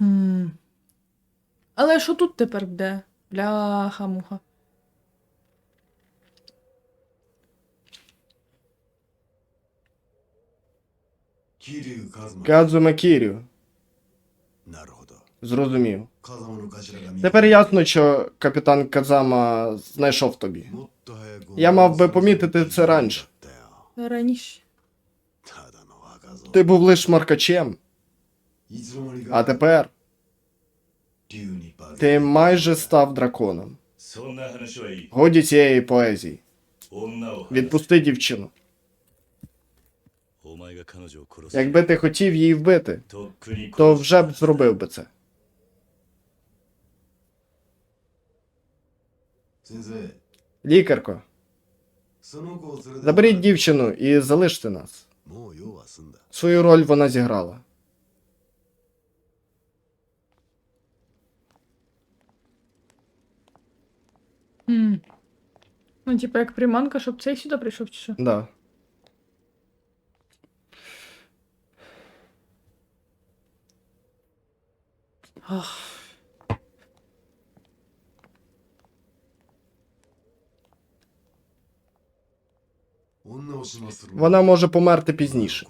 М. Але що тут тепер буде? Бляха-муха. Кадзуме Кірю. Зрозумів. Тепер ясно, що капітан Казама знайшов тобі. Я мав би помітити це раніше. Раніше. Ти був лиш маркачем, а тепер ти майже став драконом. Годі цієї поезії. Відпусти дівчину. Якби ти хотів її вбити, то вже б зробив би це. Лікарко. Заберіть дівчину і залиште нас. Свою роль вона зіграла. М. Ну, типа, як приманка, щоб цей сюди прийшов чи що? Да. Ах. Вона може померти пізніше.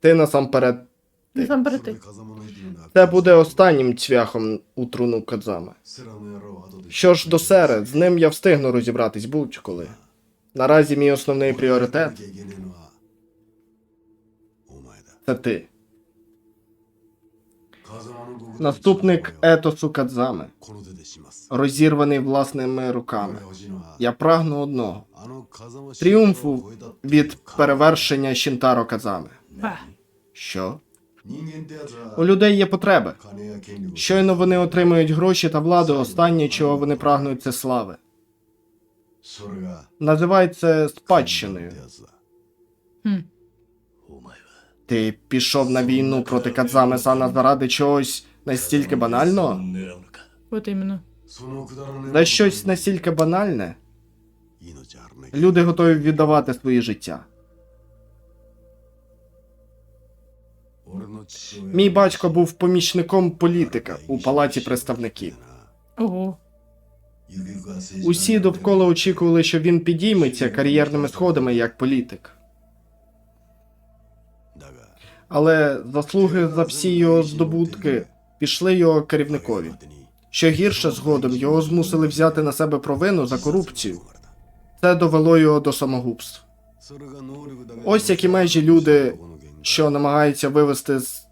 Ти насамперед Сам. Це буде останнім цвяхом у труну Кадзама. Що ж до Сере, з ним я встигну розібратись будь-коли. Наразі мій основний пріоритет це ти. Наступник етосу Кадзами, розірваний власними руками. Я прагну одного тріумфу від перевершення Шінтаро Кадзами. Що? У людей є потреби. Щойно вони отримують гроші та владу. Останнє, чого вони прагнуть, це слави. Називається спадщиною. Хм. Ти пішов на війну проти Кадзами Сана заради чогось настільки банального? От іменно. За щось настільки банальне. Люди готові віддавати своє життя. Мій батько був помічником політика у палаті представників. Ого. Усі довкола очікували, що він підійметься кар'єрними сходами як політик. Але заслуги за всі його здобутки пішли його керівникові. Що гірше згодом його змусили взяти на себе провину за корупцію. Це довело його до самогубств. Ось які межі люди, що намагаються вивести з...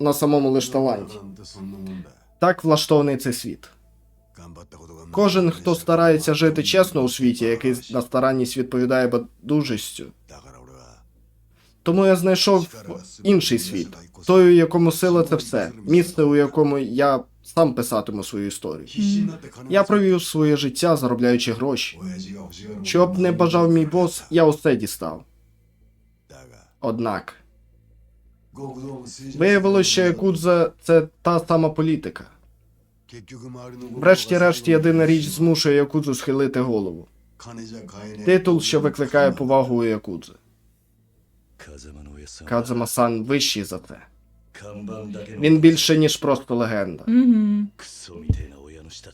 на самому лиш таланті. Так влаштований цей світ. Кожен, хто старається жити чесно у світі, який на старанність відповідає байдужістю. Тому я знайшов інший світ, той, у якому сила це все, місце, у якому я сам писатиму свою історію. Я провів своє життя, заробляючи гроші. Що б не бажав мій бос, я усе дістав. Однак, Виявилося, що Якудза це та сама політика. Врешті-решті, єдина річ змушує Якудзу схилити голову. Титул, що викликає повагу у Якудзи. Кадзама Сан вищий за те. Він більше, ніж просто легенда.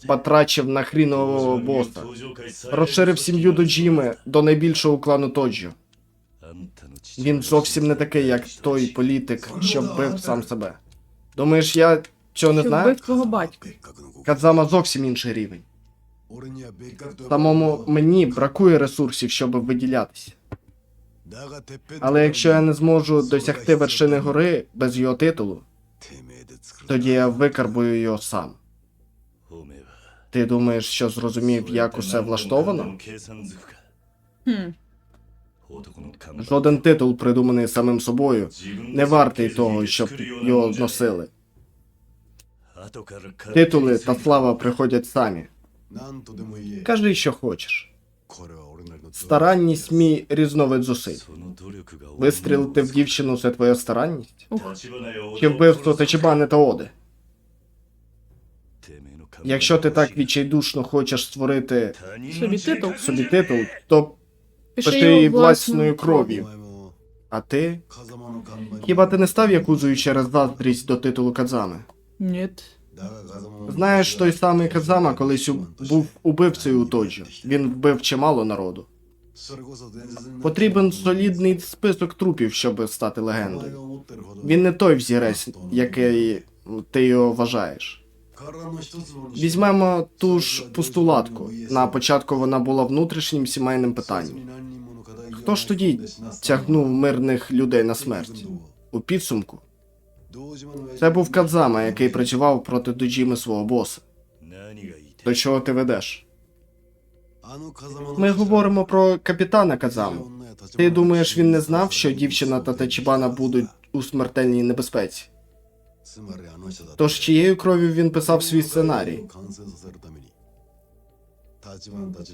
Потрачив на хрінового боса. Розширив сім'ю до Джіми, до найбільшого клану Тоджо. Він зовсім не такий, як той політик, що вбив сам себе. Думаєш, я цього не знаю? вбив твого батька. Кадзама зовсім інший рівень. Самому мені бракує ресурсів, щоб виділятися. Але якщо я не зможу досягти вершини гори без його титулу, тоді я викарбую його сам. Ти думаєш, що зрозумів, як усе влаштовано? Хм. Жоден титул, придуманий самим собою, не вартий того, щоб його носили. Титули та слава приходять самі. Кажи, що хочеш. Старанність мій різновид зусиль. Вистрілити в дівчину це твоя старанність? Чи вбивство Тачібани та Оди? Якщо ти так відчайдушно хочеш створити Собі титул. собі титул, то Пиши власною кров'ю. А ти? Хіба ти не став якузою через заздрість до титулу Кадзами? Ні. Знаєш, той самий Казама колись у- був убивцею у Тоджі. Він вбив чимало народу. Потрібен солідний список трупів, щоб стати легендою. Він не той взірець, який ти його вважаєш. Візьмемо ту ж постулатку. На початку вона була внутрішнім сімейним питанням. Хто ж тоді тягнув мирних людей на смерть? У підсумку це був Кадзама, який працював проти доджіми свого боса. До чого ти ведеш? Ми говоримо про капітана Кадзаму. Ти думаєш, він не знав, що дівчина та Тачібана будуть у смертельній небезпеці? Тож чиєю кров'ю він писав свій сценарій?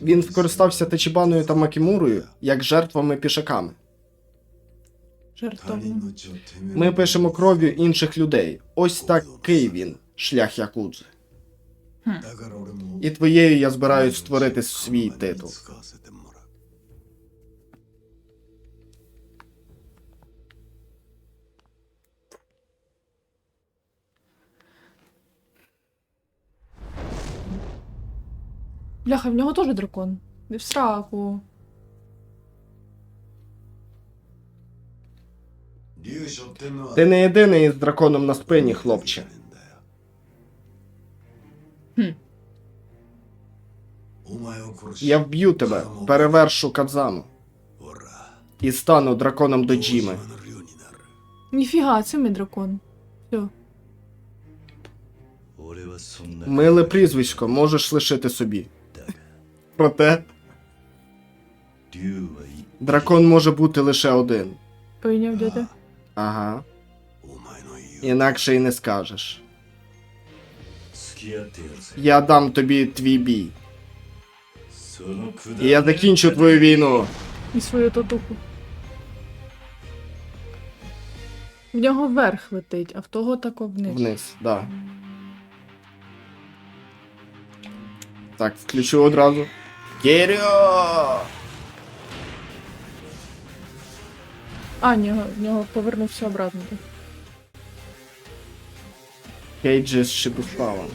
Він скористався Тачібаною та Макімурою як жертвами пішаками. Жартовно. Ми пишемо кров'ю інших людей. Ось такий він, шлях Якудзи. І твоєю я збираюсь створити свій титул. Бляха, в нього теж дракон. Не в сраку. Ти не єдиний з драконом на спині, хлопче. Хм. Я вб'ю тебе, перевершу Кадзану. І стану драконом до Джіми. Ніфіга, це мій дракон. Все. Миле прізвисько, можеш лишити собі. Проте. Дракон може бути лише один. Пийняв дяде. Ага. Інакше й не скажеш. Я дам тобі твій бій. І я закінчу твою війну. І свою татуху. В нього вверх летить, а в того тако вниз. Вниз, да. Так, включу одразу. Кіріо! А, в нього, в нього повернувся обратно. Кейджі з Шибуставом.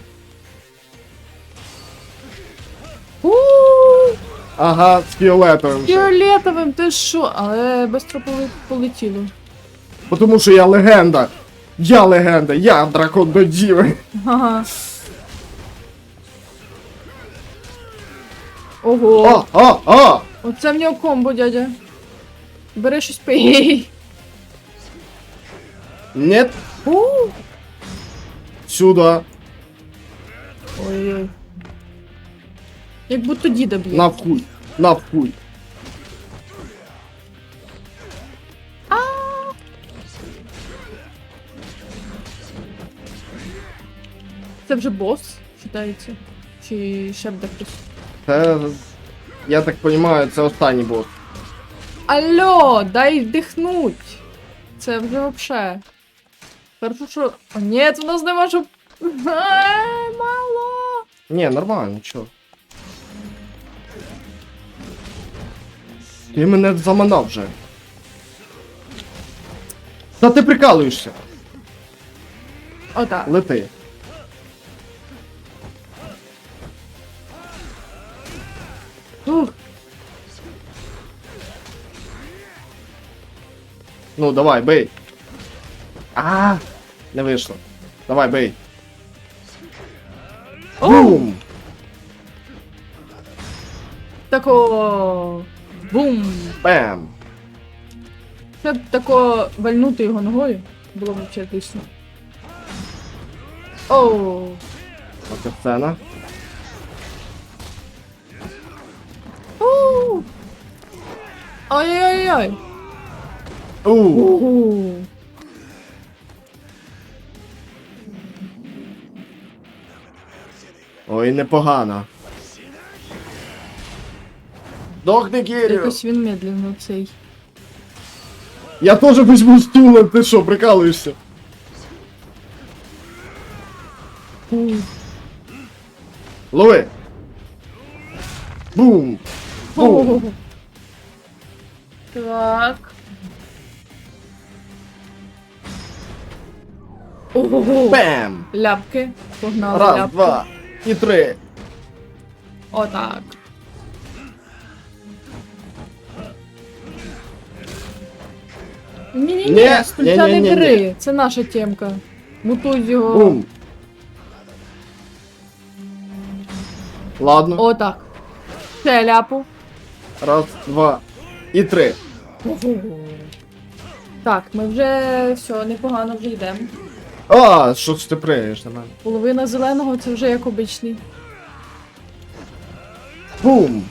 Ага, з фіолетовим. ще. Фіолетовим, ти що? Але бистро поле- полетіло. Бо Тому що я легенда. Я легенда, я дракон до діви. Ага. Ого. О, о, о! Оце в нього комбо, дядя. Бери щось пий. Нет, У. сюда. Ой-ой. Як будто діда б'є. На вхуй, на вхуй. Це вже бос, вважається. Чи ще буде хтось. Це, я так розумію, це останній бос. Алло, дай вдихнуть. Це вже вообще. Хорошо, що. О, ні, у нас нема що. Е, Мало. Ні, нормально, чо. Ти мене заманав вже. Та ти прикалуєшся. Отак. Лети. Ну, давай, бей. А, -а, а, не вийшло. Давай, бей. Бум! тако. Бум. Бем! Це б тако вальнути його ногою. Було б взагалі отлично. Оу. Оце сцена. Ой-ой-ой. У, ой, непогано. Дохни, Кірю! Якось він медленно цей. Я теж візьму стула, ти що, прикалуєшся? Лови! Ляпки. Погнали Раз, ляпки. два і три. Отак. Ні-ні-ні, Ні, з пульта не бери. Це наша темка. Мутуй його. Бум. Ладно. Отак. Ще ляпу. Раз, два і три. Так, ми вже все, непогано вже йдемо. А, що ж ти приєш на мене? Половина зеленого це вже як обичний. Бум!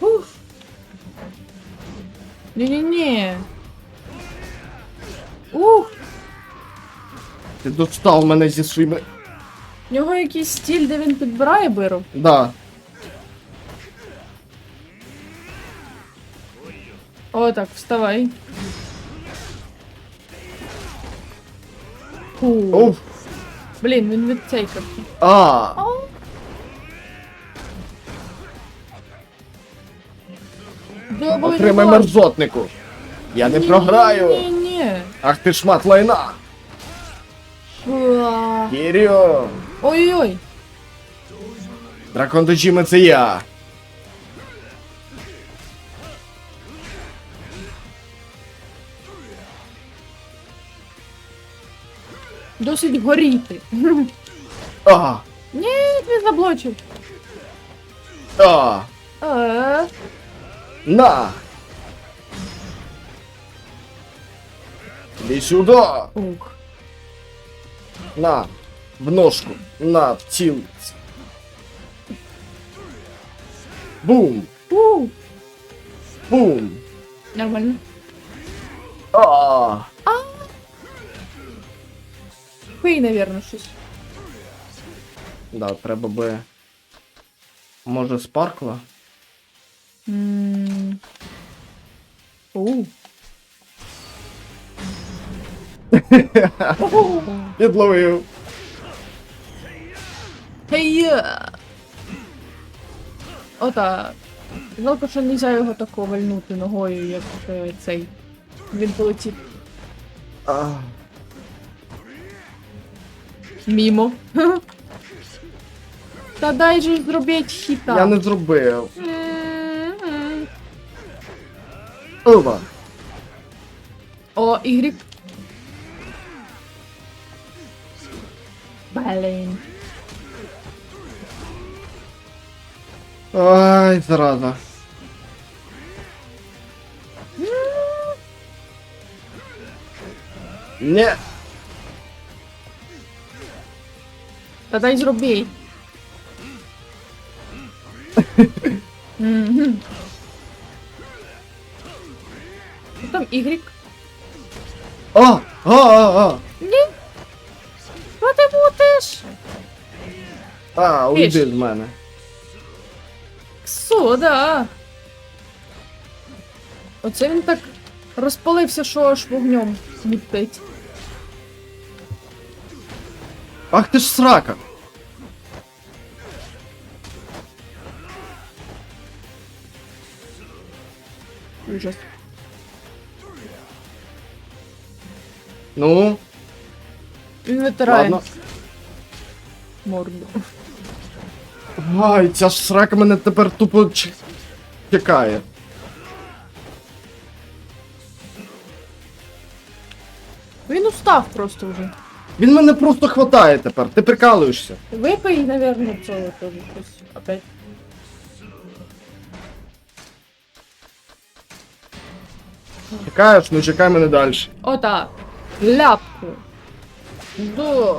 Ух. Ні-ні-ні. Ух, Ти достав мене зі своїми. в нього якийсь стіль, де він підбирає биру. Да. О, так, вставай. Фу. Оф. Блін, він відцейкав. А. Отримай мерзотнику. Я не програю. Ні, ні. Ах ти шмат лайна. Кіріо. Ой-ой-ой. Дракон Доджіме це я. Досить горіти. А. Ні, він заблочив. А. Е, На. Іди сюди. Ух. На. В ножку. На, в тіл. Бум. Фу. Бум. Нормально. А. Пий, навірно, щось. Да, треба би. Може, спаркла? М. У. Підловив. Хей-я! Отак. Жалко, що нельзя його тако вальнути ногою, як е, цей. Він полетів. Мімо. Та дай же зробіть хіта. Я не зробив. М-м. Ова. О, ігрік. Блін. Ай, зараза. Не. Та дай зробіть. Мгм. Ну, Там ігрік. А! А, а, а! Ні. Що ти будеш? А, уйди Фіш. мене. Ксо, да. Оце він так розпалився, що аж вогнем смітить. Ах ти ж срака. Ужас. Ну, Він витирає ладно. морду. Ай, ця ж срака мене тепер тупо ч- чекає. Він устав просто вже. Він мене просто хватає тепер, ти прикалуєшся. Випий, наверное, цього теж щось. Опять. Чекаєш, ну чекай мене далі. Отак. Ляпку. Да.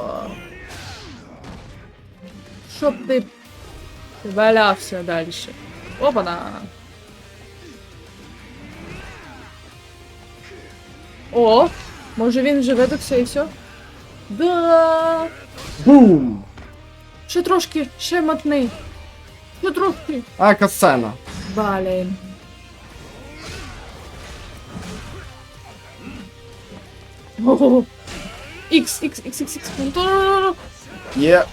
Щоб ти валявся далі. Опана. О, може він вже видався і все? Да. Бум! Ще трошки, ще мотни. Ще трошки. А, яка сцена. Блін. Ікс, ікс, ікс, ікс, ікс. Є.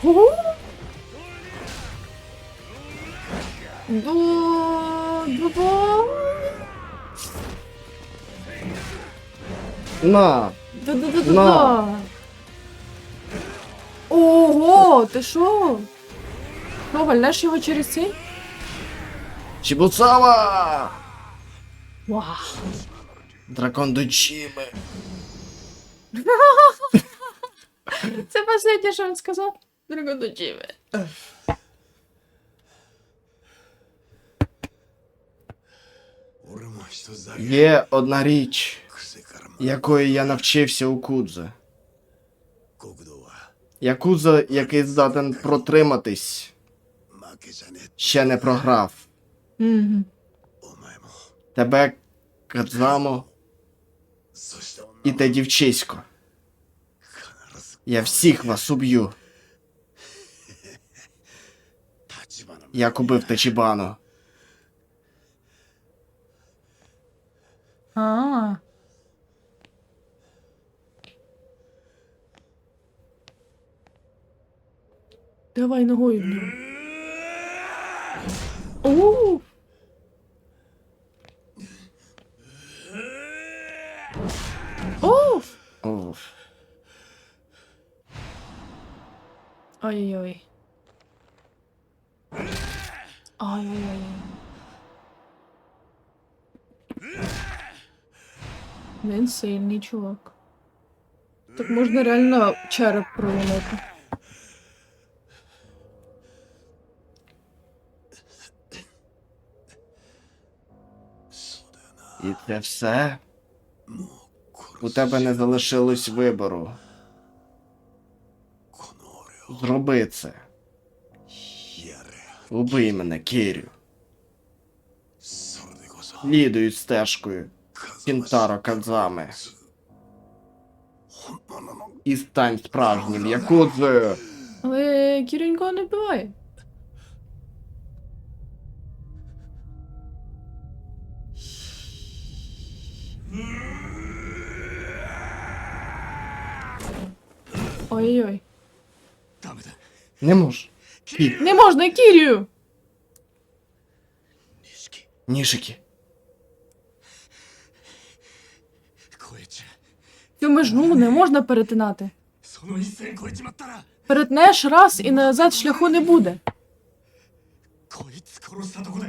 На. Да-да-да-да-да. Ого, ти що? Що, вальнеш його через цей? Чібуцава! Вау. Дракон Дочіми. Це последнє, що він сказав. Дорого до Є одна річ, якої я навчився у Кудзе. Якудзо, який здатен протриматись, ще не програв. Mm -hmm. Тебе, Кадзамо, і те дівчисько. Я всіх вас уб'ю. Як убив Тачібану. А. Давай ногою в нього. Оу! Оу. Ой-ой-ой. Ой-ой-ой. Він сильний чувак. Так можна реально череп проломити. І це все? У тебе не залишилось вибору. Зроби це. Убий мене, Кірю. Лідують стежкою. Кінтаро Кадзами. І стань справжнім якудзою. Але Кірю не вбиває. Ой-ой-ой. Не можу. Кір. Не можна, Кірію! Нішики. Цю межну не можна перетинати. Перетнеш раз і назад шляху не буде.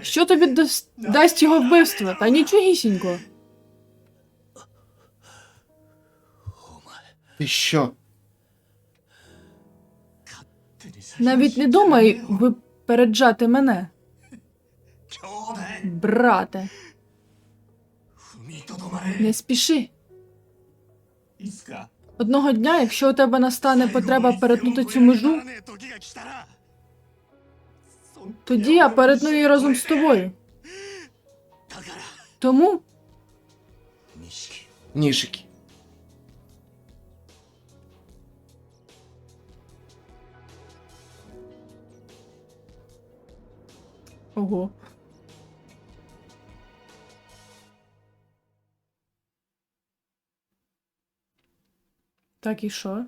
Що тобі да... дасть його вбивство? Та нічогісінько. Ти що? Навіть не думай випереджати мене. Брате. Не спіши. Одного дня, якщо у тебе настане потреба перетнути цю межу, тоді я перетну її разом з тобою. Тому. Нішики. Ого. Так і що?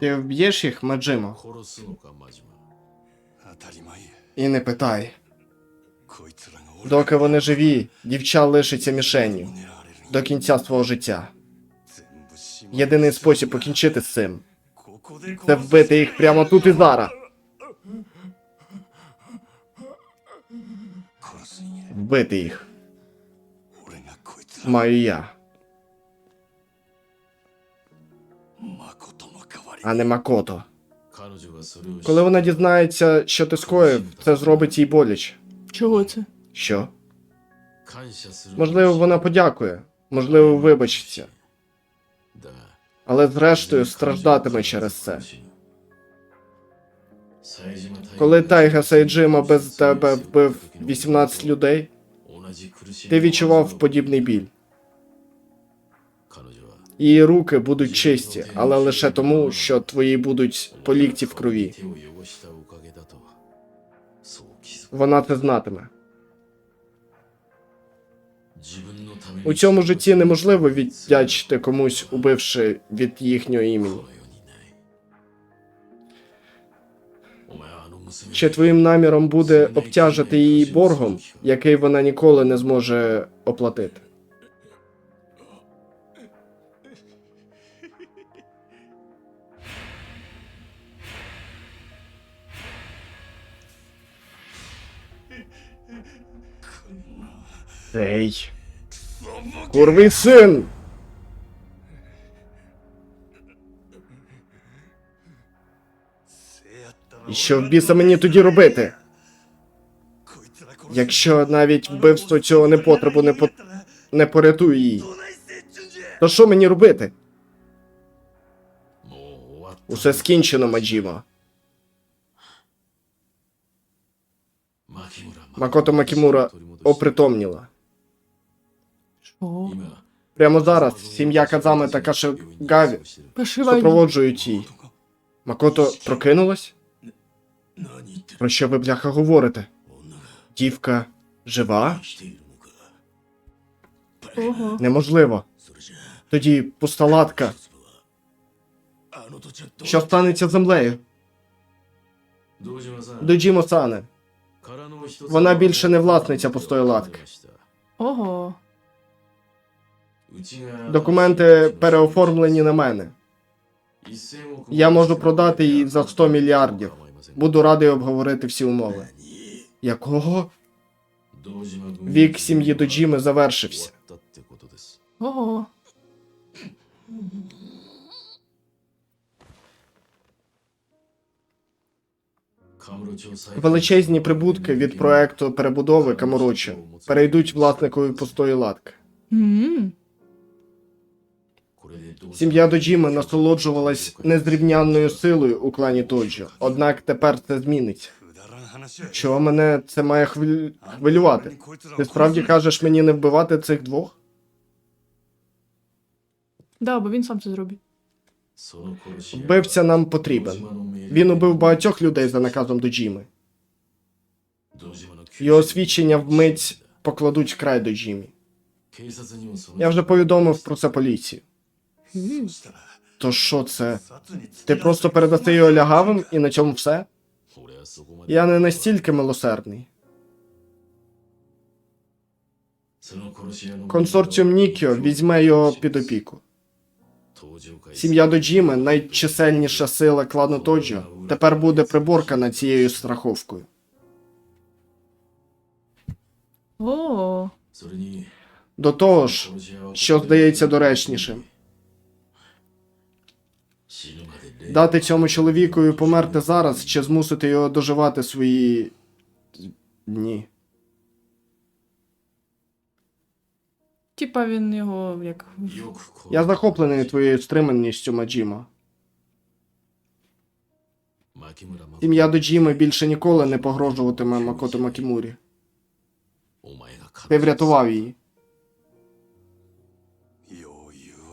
Ти вб'єш їх, Маджимо? І не питай. Доки вони живі, дівча лишиться мішенью до кінця свого життя. Єдиний спосіб покінчити з цим це вбити їх прямо тут і зараз. Вбити їх. Маю я. А не Макото. Коли вона дізнається, що ти скоїв, це зробить їй боляче. Чого це? Що? Можливо, вона подякує можливо, вибачиться, але зрештою страждатиме через це. Коли Тайга Сайджима без тебе вбив 18 людей, ти відчував подібний біль. Її руки будуть чисті, але лише тому, що твої будуть по лікті в крові. Вона це знатиме. У цьому житті неможливо віддячити комусь, убивши від їхнього імені. Чи твоїм наміром буде обтяжити її боргом, який вона ніколи не зможе оплатити? Ей. Курвий син! І що в біса мені тоді робити? Якщо навіть вбивство цього непотребу не по... не порятує її, то що мені робити? Усе скінчено, Маджіма. Макото Макімура опритомніла. Ого. Прямо зараз сім'я Казами та Кашигаві супроводжують її. Макото прокинулась? Про що ви, бляха, говорите? Дівка жива? Ого. Неможливо. Тоді пуста латка. Що станеться з землею? Доджімо сане. Вона більше не власниця пустої латки. Ого. Документи переоформлені на мене. Я можу продати її за 100 мільярдів. Буду радий обговорити всі умови. Якого? Вік сім'ї Доджіми завершився. Ого. Величезні прибутки від проекту перебудови Каморочі перейдуть власникові пустої латки. Mm -hmm. Сім'я Доджіми насолоджувалась незрівнянною силою у клані Доджі, однак тепер це зміниться. Чого мене це має хвилю... хвилювати? Ти справді кажеш мені не вбивати цих двох? Да, бо він сам це зробить. Вбивця нам потрібен. Він убив багатьох людей за наказом Доджіми. Його свідчення вмить покладуть край Доджімі. Я вже повідомив про це поліцію. То що це? Ти просто передати його лягавим і на цьому все? Я не настільки милосердний. Консорціум Нікіо візьме його під опіку. Сім'я Доджіми, найчисельніша сила клану Тоджо, тепер буде приборка приборкана цією страховкою. О. До того ж, що здається доречнішим. дати цьому чоловікові померти зараз чи змусити його доживати свої дні. Типа він його як. Я захоплений твоєю стриманістю Маджіма. Ім'я до Джіми більше ніколи не погрожуватиме Макото Макімурі. Ти врятував її.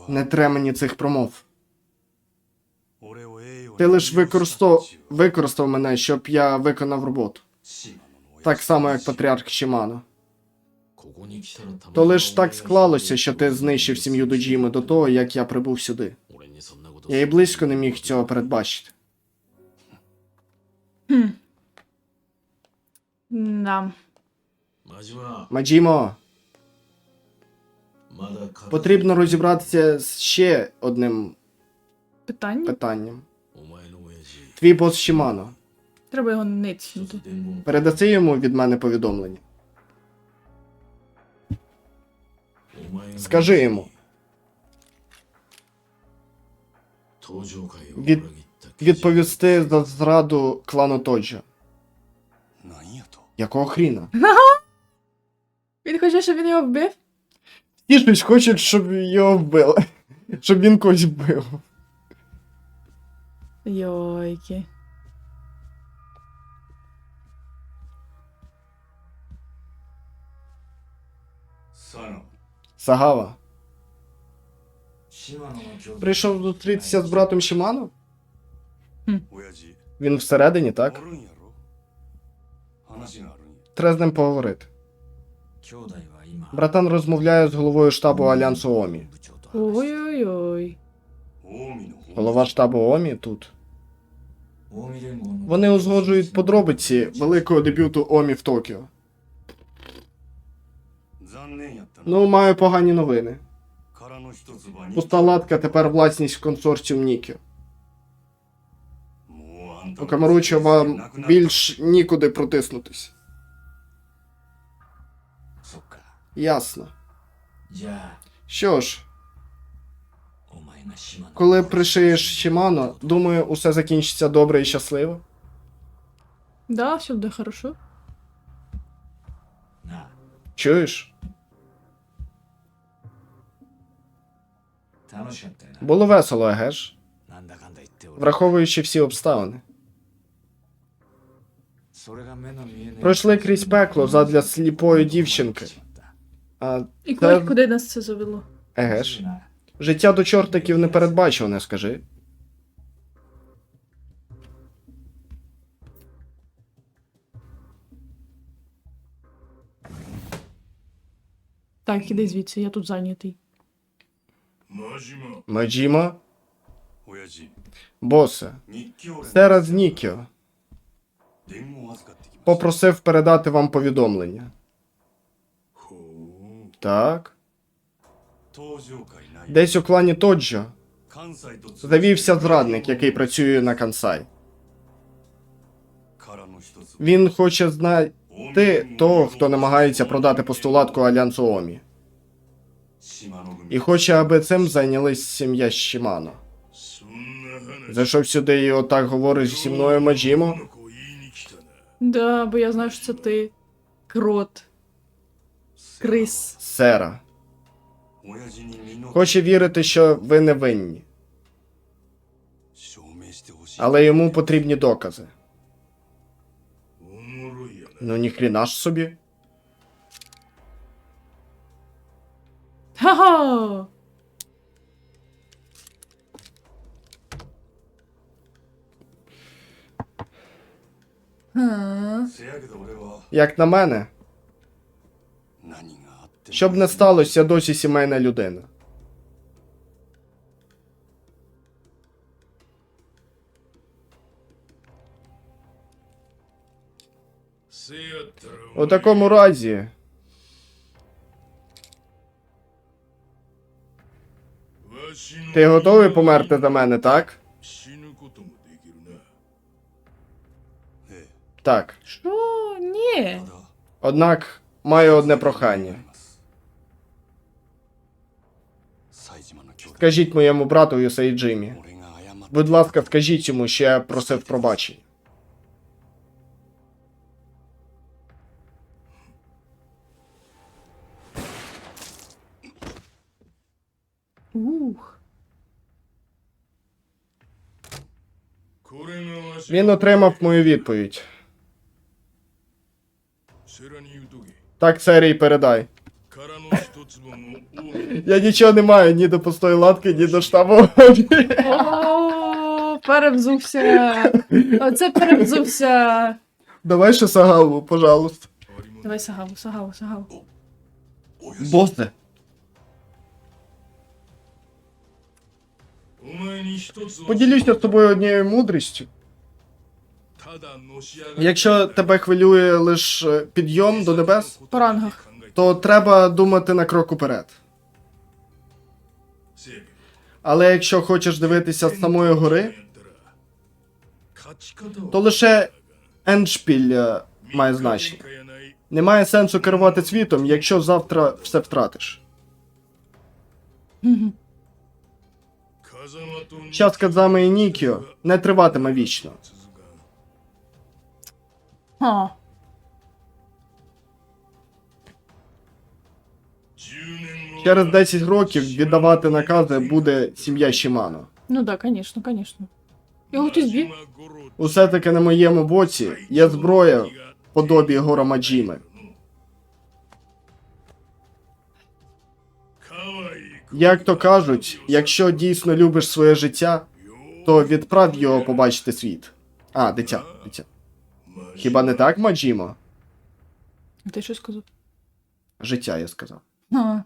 Не тре мені цих промов. Ти лиш використав використав мене, щоб я виконав роботу. Так само, як патріарх Шімано. То лиш так склалося, що ти знищив сім'ю Доджіми до того, як я прибув сюди. Я і близько не міг цього передбачити. Хм. Да. Маджімо. Потрібно розібратися з ще одним Питання? питанням. Твій бос Шімано. Треба його ницнути. Передаси йому від мене повідомлення. Скажи йому. Від... Відповісти за зраду клану Тоджа. Якого хріна? Він хоче, щоб він його вбив? Ті ж хоче, щоб його вбили. Щоб він когось вбив. Йойки. Сагава. Прийшов зустрітися з братом Шимано? Хм. Він всередині, так? Треба з ним поговорити. Братан розмовляє з головою штабу Альянсу Омі. Ой-ой-ой. Голова штабу Омі тут. Вони узгоджують подробиці великого дебюту Омі в Токіо. Ну, маю погані новини. Пуста латка тепер власність консорціум Нікіо. У Камаручо вам більш нікуди протиснутись. Ясно. Що ж. Коли пришиєш Шимано, думаю, усе закінчиться добре і щасливо. Да, все буде хорошо. Чуєш? Було весело, еге ж? Враховуючи всі обставини. Пройшли крізь пекло задля сліпої дівчинки. А І коли, куди нас це завело? Егеш? Життя до чортиків не передбачуване, скажи. Так, іди звідси, я тут зайнятий. Маджіма. Босе. Сераз Нікіо. Попросив передати вам повідомлення. Так. Десь у клані Тоджо завівся зрадник, який працює на Кансай. Він хоче знайти того, хто намагається продати постулатку Альянсу Омі. І хоче, аби цим зайнялась сім'я Шімано. Зайшов сюди і отак говориш зі мною Маджімо? Да, бо я знаю, що це ти. Крот. Крис. Сера. Хоче вірити, що ви не винні. Але йому потрібні докази. Ну ніхріна ж собі. Ха-ха! Як на мене, щоб не сталося, досі сімейна людина. У такому разі. Ти готовий померти за мене, так? Так. Що? Ні. Однак маю одне прохання. Скажіть моєму брату Юсей Джимі. Будь ласка, скажіть йому, що я просив пробачення. Ух. Він отримав мою відповідь. Так, серій передай. Я нічого не маю ні до пустої латки, ні до штабу. О, Перевзувся. Оце перевзувся. Давай ще сагаву, пожалуйста. Давай сагаву, сагаву, сагаву. Босте. Поділюся з тобою однією мудрістю. Якщо тебе хвилює лише підйом до небес, По рангах. то треба думати на крок уперед. Але якщо хочеш дивитися з самої гори, то лише ендшпіль е, має значення. Немає сенсу керувати світом, якщо завтра все втратиш. Час Кадзами і Нікіо не триватиме вічно. Huh. через 10 років віддавати накази буде сім'я Шімано. Ну да, звісно, звісно. Я готуюсь бій. Усе таки на моєму боці є зброя в подобі Гора Маджіми. Як то кажуть, якщо дійсно любиш своє життя, то відправ його побачити світ. А, дитя, дитя. Хіба не так, Маджімо? Ти що сказав? Життя, я сказав. А.